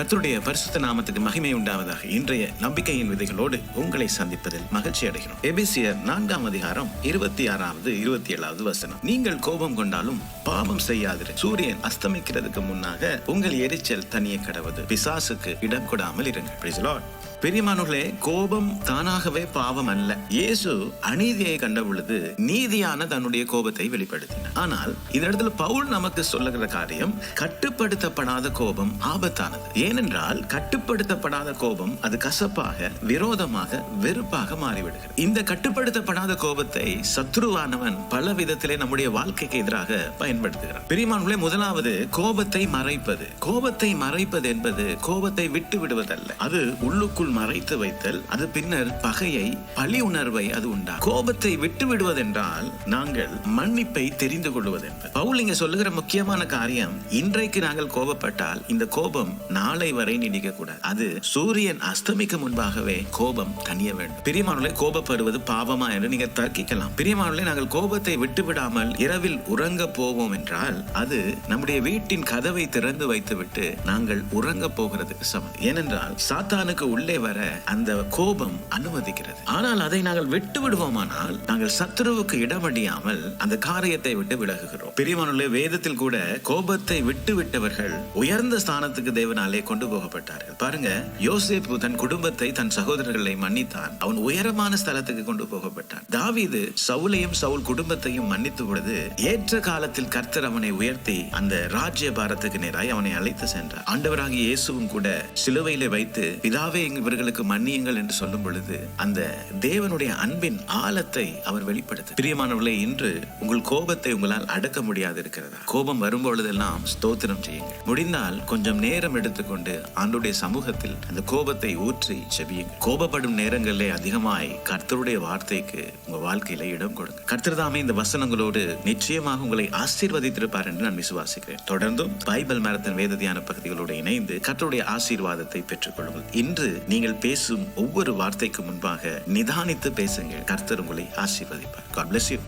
கர்த்தருடைய பரிசுத்த நாமத்துக்கு மகிமை உண்டாவதாக இன்றைய நம்பிக்கையின் விதைகளோடு உங்களை சந்திப்பதில் மகிழ்ச்சி அடைகிறோம். எபிசியர் நான்காம் அதிகாரம் இருபத்தி ஆறாவது இருபத்தி ஏழாவது வசனம். நீங்கள் கோபம் கொண்டாலும் பாவம் செய்யாதிரு. சூரியன் அஸ்தமிக்கிறதுக்கு முன்னாக உங்கள் எரிச்சல் தனியே கடவது. பிசாசுக்கு இடம் கொடாமல் இருங்கள். பெரியமானவர்களே கோபம் தானாகவே பாவம் அல்ல. இயேசு அநீதியை கண்ட பொழுது நீதியான தன்னுடைய கோபத்தை வெளிப்படுத்தினார். ஆனால் இந்த இடத்துல பவுல் நமக்கு சொல்லுகிற காரியம் கட்டுப்படுத்தப்படாத கோபம் ஆபத்தானது. ஏனென்றால் கட்டுப்படுத்தப்படாத கோபம் அது கசப்பாக விரோதமாக வெறுப்பாக மாறிவிடுகிறது. இந்த கட்டுப்படுத்தப்படாத கோபத்தை சத்ருவானவன் பல விதத்திலே நம்முடைய வாழ்க்கைக்கு எதிராக பயன்படுத்துகிறான். பிரியமானவர்களே முதலாவது கோபத்தை மறைப்பது. கோபத்தை மறைப்பது என்பது கோபத்தை விட்டு விடுவதல்ல அது உள்ளுக்குள் மறைத்து வைத்தல் அது பின்னர் பகையை பழி உணர்வை அது உண்டா கோபத்தை விட்டு விடுவதென்றால் நாங்கள் மன்னிப்பை தெரிந்து கொள்வது என்பது பவுல் இங்க சொல்லுகிற முக்கியமான காரியம் இன்றைக்கு நாங்கள் கோபப்பட்டால் இந்த கோபம் நாளை வரை நீடிக்க கூடாது அது சூரியன் அஸ்தமிக்க முன்பாகவே கோபம் தனிய வேண்டும். பிரியமானவர்களே கோபப்படுவது பாவமா என்று நீங்க தர்க்கிக்கலாம். பிரியமானவர்களே நாங்கள் கோபத்தை விட்டு விடாமல் இரவில் உறங்க போவோம் என்றால் அது நம்முடைய வீட்டின் கதவை திறந்து வைத்துவிட்டு நாங்கள் உறங்க போகிறதுக்கு சமம். ஏனென்றால் சாத்தானுக்கு உள்ளே வர அந்த கோபம் அனுமதிக்கிறது. ஆனால் அதை நாங்கள் விட்டு விடுவோமானால் நாங்கள் சத்துருவுக்கு இடமடியாமல் அந்த காரியத்தை விட்டு விலகுகிறோம். பிரியமானுள்ள வேதத்தில் கூட கோபத்தை விட்டு விட்டவர்கள் உயர்ந்த ஸ்தானத்துக்கு தேவனாலே கொண்டு போகப்பட்டார்கள். பாருங்க யோசேப்பு தன் குடும்பத்தை தன் சகோதரர்களை மன்னித்தான். அவன் உயரமான ஸ்தலத்துக்கு கொண்டு போகப்பட்டான். தாவிது சவுலையும் சவுல் குடும்பத்தையும் மன்னித்து பொழுது ஏற்ற காலத்தில் கர்த்தர் அவனை உயர்த்தி அந்த ராஜ்ய பாரத்துக்கு நேராய் அவனை அழைத்து சென்றார். ஆண்டவராகிய இயேசுவும் கூட சிலுவையில வைத்து பிதாவே இவர்களுக்கு மன்னியுங்கள் என்று சொல்லும் பொழுது அந்த தேவனுடைய அன்பின் ஆழத்தை அவர் வெளிப்படுத்து பிரியமானவர்களே இன்று உங்கள் கோபத்தை உங்களால் அடக்க முடியாது இருக்கிறதா கோபம் வரும்பொழுதெல்லாம் ஸ்தோத்திரம் செய்யுங்கள். முடிந்தால் கொஞ்சம் நேரம் எடுத்துக்கொண்டு ஆண்டுடைய சமூகத்தில் அந்த கோபத்தை ஊற்றி செவியுங்கள் கோபப்படும் நேரங்களிலே அதிகமாய் கர்த்தருடைய வார்த்தைக்கு உங்க வாழ்க்கையில இடம் கொடுங்க கர்த்தர் தாமே இந்த வசனங்களோடு நிச்சயமாக உங்களை ஆசீர்வதித்திருப்பார் என்று நான் விசுவாசிக்கிறேன். தொடர்ந்தும் பைபிள் மரத்தின் வேத தியான பகுதிகளோடு இணைந்து கர்த்தருடைய ஆசீர்வாதத்தை பெற்றுக்கொள்ளுங்கள். இன்று நீ நீங்கள் பேசும் ஒவ்வொரு வார்த்தைக்கு முன்பாக நிதானித்து பேசுங்கள். கர்த்தர் உங்களை ஆசீர்வதிப்பார். God bless you